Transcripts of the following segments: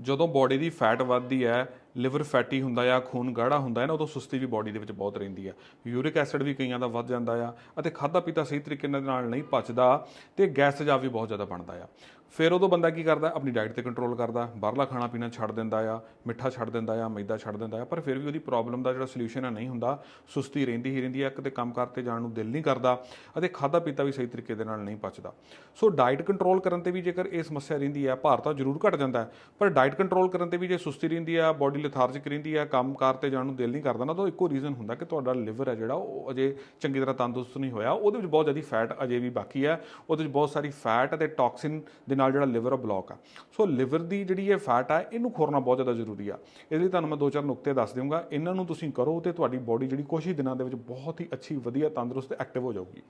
ਜਦੋਂ ਬੋਡੀ ਦੀ ਫੈਟ ਵੱਧਦੀ ਹੈ ਲਿਵਰ ਫੈਟੀ ਹੁੰਦਾ ਆ ਖੂਨ ਗਾੜਾ ਹੁੰਦਾ ਹੈ ਨਾ, ਉਦੋਂ ਸੁਸਤੀ ਵੀ ਬਾਡੀ ਦੇ ਵਿੱਚ ਬਹੁਤ ਰਹਿੰਦੀ ਆ ਯੂਰਿਕ ਐਸਿਡ ਵੀ ਕਈਆਂ ਦਾ ਵੱਧ ਜਾਂਦਾ ਆ ਅਤੇ ਖਾਦਾ ਪੀਤਾ ਸਹੀ ਤਰੀਕੇ ਨਾਲ ਨਹੀਂ ਪਚਦਾ ਤੇ ਗੈਸ ਤੇਜ਼ਾਬ ਵੀ ਬਹੁਤ ਜ਼ਿਆਦਾ ਬਣਦਾ ਆ। ਫਿਰ ਉਦੋਂ ਬੰਦਾ ਕੀ ਕਰਦਾ, ਆਪਣੀ ਡਾਈਟ ਤੇ ਕੰਟਰੋਲ ਕਰਦਾ, ਬਾਹਰਲਾ ਖਾਣਾ ਪੀਣਾ ਛੱਡ ਦਿੰਦਾ ਆ, ਮਿੱਠਾ ਛੱਡ ਦਿੰਦਾ ਆ, ਮੈਦਾ ਛੱਡ ਦਿੰਦਾ ਆ, ਪਰ ਫਿਰ ਵੀ ਉਹਦੀ ਪ੍ਰੋਬਲਮ ਦਾ ਜਿਹੜਾ ਸੋਲੂਸ਼ਨ ਆ ਨਹੀਂ ਹੁੰਦਾ, ਸੁਸਤੀ ਰਹਿੰਦੀ ਹੀ ਰਹਿੰਦੀ ਆ, ਕਿਤੇ ਕੰਮ ਕਰਤੇ ਜਾਣ ਨੂੰ ਦਿਲ ਨਹੀਂ ਕਰਦਾ ਅਤੇ ਖਾਦਾ ਪੀਤਾ ਵੀ ਸਹੀ ਤਰੀਕੇ ਦੇ ਨਾਲ ਨਹੀਂ ਪਚਦਾ। ਸੋ ਡਾਈਟ ਕੰਟਰੋਲ ਕਰਨ ਤੇ ਵੀ ਜੇਕਰ ਇਹ ਸਮੱਸਿਆ ਰਹਿੰਦੀ ਆ, ਭਾਰ ਤਾਂ ਜ਼ਰੂਰ ਘਟ ਜਾਂਦਾ ਪਰ ਡਾਈਟ ਕੰਟਰੋਲ ਕਰਨ ਤੇ ਵੀ ਜੇ ਸੁਸਤੀ ਰਹਿੰਦੀ ਆ ਬਾਡੀ ਲਥਾਰਜਿਕ ਰਹਿੰਦੀ ਆ, ਕੰਮ ਕਾਰ ਤੇ ਜਾਣ ਨੂੰ ਦਿਲ ਨਹੀਂ ਕਰਦਾ ਨਾ, ਤਾਂ ਇੱਕੋ ਰੀਜ਼ਨ ਹੁੰਦਾ ਕਿ ਤੁਹਾਡਾ ਲਿਵਰ ਹੈ ਜਿਹੜਾ, ਉਹ ਅਜੇ ਚੰਗੀ ਤਰ੍ਹਾਂ ਤੰਦਰੁਸਤ ਨਹੀਂ ਹੋਇਆ। ਉਹਦੇ ਵਿੱਚ ਬਹੁਤ ਜ਼ਿਆਦਾ ਫੈਟ ਅਜੇ ਵੀ ਬਾਕੀ ਹੈ ਉਹਦੇ ਵਿੱਚ ਬਹੁਤ ਸਾਰੀ ਫੈਟ ਅਤੇ ਟੌਕਸਿਨ ਦੇ ਨਾਲ ਜਿਹੜਾ ਲਿਵਰ ਬਲੌਕ ਆ। ਸੋ ਲਿਵਰ ਦੀ ਜਿਹੜੀ ਇਹ ਫੈਟ ਆ, ਇਹਨੂੰ ਖੋਰਨਾ ਬਹੁਤ ਜ਼ਿਆਦਾ ਜ਼ਰੂਰੀ ਆ। ਇਹਦੇ ਲਈ ਤੁਹਾਨੂੰ ਮੈਂ ਦੋ ਚਾਰ ਨੁਕਤੇ ਦੱਸ ਦਊਂਗਾ ਇਹਨਾਂ ਨੂੰ ਤੁਸੀਂ ਕਰੋ ਤੇ ਤੁਹਾਡੀ ਬਾਡੀ ਜਿਹੜੀ ਕੁਛ ਹੀ ਦਿਨਾਂ ਦੇ ਵਿੱਚ ਬਹੁਤ ਹੀ ਅੱਛੀ, ਵਧੀਆ, ਤੰਦਰੁਸਤ ਐਕਟਿਵ ਹੋ ਜਾਊਗੀ।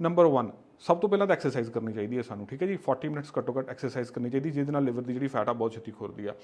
ਨੰਬਰ 1 ਸਭ ਤੋਂ ਪਹਿਲਾਂ ਤਾਂ ਐਕਸਰਸਾਈਜ਼ ਕਰਨੀ ਚਾਹੀਦੀ ਹੈ ਸਾਨੂੰ, ਠੀਕ ਹੈ ਜੀ? 40 ਮਿੰਟਸ ਘੱਟੋ ਘੱਟ ਐਕਸਰਸਾਈਜ਼ ਕਰਨੀ ਚਾਹੀਦੀ, ਜਿਹਦੇ ਨਾਲ ਲਿਵਰ ਦੀ ਜਿਹੜੀ ਫੈਟ ਆ ਬਹੁਤ ਛੇਤੀ ਖੁਰਦੀ ਆ।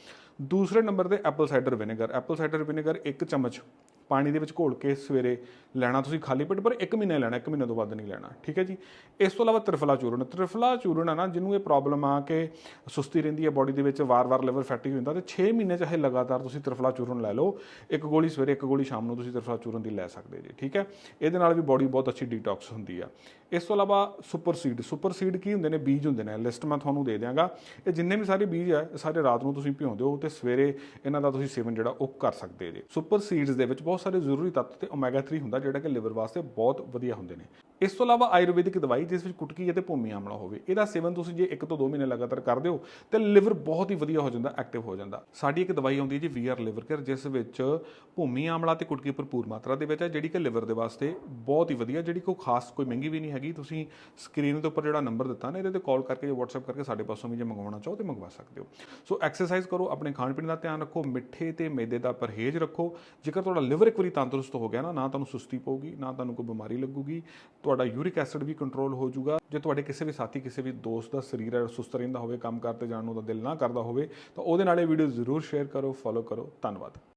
ਦੂਸਰੇ ਨੰਬਰ ਤੇ apple cider vinegar apple cider vinegar ਇੱਕ ਚਮਚ ਪਾਣੀ ਦੇ ਵਿੱਚ ਘੋਲ ਕੇ ਸਵੇਰੇ ਲੈਣਾ ਤੁਸੀਂ ਖਾਲੀ ਪੇਟ, ਪਰ 1 ਮਹੀਨਾ ਲੈਣਾ 1 ਮਹੀਨੇ ਤੋਂ ਵੱਧ ਨਹੀਂ ਲੈਣਾ, ਠੀਕ ਹੈ ਜੀ? ਇਸ ਤੋਂ ਇਲਾਵਾ ਤ੍ਰਿਫਲਾ ਚੂਰਨ ਤ੍ਰਿਫਲਾ ਚੂਰਨ ਆ ਨਾ, ਜਿਹਨੂੰ ਇਹ ਪ੍ਰੋਬਲਮ ਆ ਕਿ ਸੁਸਤੀ ਰਹਿੰਦੀ ਹੈ ਬਾਡੀ ਦੇ ਵਿੱਚ, ਵਾਰ-ਵਾਰ ਲਿਵਰ ਫੈਟੀ ਹੋ ਜਾਂਦਾ, ਤੇ 6 ਮਹੀਨੇ ਚਾਹੇ ਲਗਾਤਾਰ ਤੁਸੀਂ ਤ੍ਰਿਫਲਾ ਚੂਰਨ ਲੈ ਲਓ, ਇੱਕ ਗੋਲੀ ਸਵੇਰੇ, ਇੱਕ ਗੋਲੀ ਸ਼ਾਮ ਨੂੰ ਤੁਸੀਂ ਤ੍ਰਿਫਲਾ ਚੂਰਨ ਦੀ ਲੈ ਸਕਦੇ ਜੀ, ਠੀਕ ਹੈ? ਇਹਦੇ ਨਾਲ ਵੀ ਬਾਡੀ ਬਹੁਤ ਅੱਛੀ ਡੀਟੌਕਸ ਹੁੰਦੀ ਆ। ਇਸ ਤੋਂ ਇਲਾਵਾ ਸੁਪਰ ਸੀਡ ਸੁਪਰ ਸੀਡ ਕੀ ਹੁੰਦੇ ਨੇ? ਬੀਜ ਹੁੰਦੇ ਨੇ ਲਿਸਟ ਮੈਂ ਤੁਹਾਨੂੰ ਦੇ ਦਿਆਂਗਾ। ਇਹ ਜਿੰਨੇ ਵੀ ਸਾਰੇ ਬੀਜ ਆ ਸਾਰੇ ਰਾਤ ਨੂੰ ਤੁਸੀਂ ਭਿਉਂਦੇ ਹੋ ਤੇ ਸਵੇਰੇ ਇਹਨਾਂ ਦਾ ਤੁਸੀਂ ਸੇਵਨ ਜਿਹੜਾ ਉਹ ਕਰ ਸਕਦੇ ਜੇ। ਸੁਪਰ ਸੀਡਸ ਦੇ ਵਿੱਚ ਬਹੁਤ ਸਾਰੇ ਜ਼ਰੂਰੀ ਤੱਤ ਤੇ ਓਮੇਗਾ 3 ਹੁੰਦਾ ਜਿਹੜਾ ਕਿ ਲਿਵਰ ਵਾਸਤੇ ਬਹੁਤ ਵਧੀਆ ਹੁੰਦੇ ਨੇ। ਇਸ ਤੋਂ ਇਲਾਵਾ ਆਯੁਰਵੈਦਿਕ ਦਵਾਈ ਜਿਸ ਵਿੱਚ ਕੁਟਕੀ ਅਤੇ ਭੂਮੀ ਆਮਲਾ ਹੋਵੇ, ਇਹਦਾ ਸੇਵਨ ਤੁਸੀਂ ਜੇ 1 ਤੋਂ 2 ਮਹੀਨੇ ਲਗਾਤਾਰ ਕਰਦੇ ਹੋ, ਤੇ ਲਿਵਰ ਬਹੁਤ ਹੀ ਵਧੀਆ ਹੋ ਜਾਂਦਾ, ਐਕਟਿਵ ਹੋ ਜਾਂਦਾ। ਸਾਡੀ ਇੱਕ ਦਵਾਈ ਆਉਂਦੀ ਹੈ ਜੀ ਵੀਆਰ ਲਿਵਰ ਕੇਅਰ, ਜਿਸ ਵਿੱਚ ਭੂਮੀ ਆਮਲਾ ਤੇ ਕੁਟਕੀ ਭਰਪੂਰ ਮਾਤਰਾ ਦੇ ਵਿੱਚ ਹੈ, ਜਿਹੜੀ ਕਿ ਲਿਵਰ ਦੇ ਵਾਸਤੇ ਬਹੁਤ ਹੀ ਵਧੀਆ, ਜਿਹੜੀ ਕੋਈ ਖਾਸ ਕੋਈ ਮਹਿੰਗੀ ਵੀ ਨਹੀਂ ਹੈਗੀ। ਤੁਸੀਂ ਸਕਰੀਨ ਦੇ ਉੱਪਰ ਜਿਹੜਾ ਨੰਬਰ ਦਿੱਤਾ ਨਾ, ਇਹਦੇ ਤੇ ਕਾਲ ਕਰਕੇ ਜਾਂ WhatsApp ਕਰਕੇ ਸਾਡੇ ਪਾਸੋਂ ਵੀ ਜੇ ਮੰਗਵਾਉਣਾ ਚਾਹੋ ਤੇ ਮੰਗਵਾ ਸਕਦੇ ਹੋ। ਸੋ ਐਕਸਰਸਾਈਜ਼ ਕਰੋ, ਆਪਣੇ ਖਾਣ ਪੀਣ ਦਾ ਧਿਆਨ ਰੱਖੋ, ਮਿੱਠੇ ਤੇ ਮੈਦੇ ਦਾ ਪਰਹੇਜ਼ ਰੱਖੋ। ਜੇਕਰ ਤੁਹਾਡਾ ਲਿਵਰ ਇੱਕ ਵਾਰੀ ਤੰਦਰੁਸਤ ਹੋ ਗਿਆ ਨਾ ਨਾ ਤੁਹਾਨੂੰ ਸੁਸਤੀ ਪਊਗੀ, ਨਾ ਤੁਹਾਨੂੰ ਕੋਈ ਬਿਮਾਰੀ ਲੱਗੂਗੀ ਤੁਹਾਡਾ ਯੂਰਿਕ ਐਸਿਡ ਵੀ ਕੰਟਰੋਲ ਹੋ ਜਾਊਗਾ। ਜੇ ਤੁਹਾਡੇ ਕਿਸੇ ਵੀ ਸਾਥੀ, ਕਿਸੇ ਵੀ ਦੋਸਤ ਦਾ ਸਰੀਰ ਹੈ, ਸੁਸਤ ਰਹਿੰਦਾ ਹੋਵੇ, ਕੰਮ ਕਰਤੇ ਜਾਣ ਨੂੰ ਦਾ ਦਿਲ ਨਾ ਕਰਦਾ ਹੋਵੇ, ਤਾਂ ਉਹਦੇ ਨਾਲ ਇਹ ਵੀਡੀਓ ਜ਼ਰੂਰ ਸ਼ੇਅਰ ਕਰੋ ਫੋਲੋ ਕਰੋ। ਧੰਨਵਾਦ।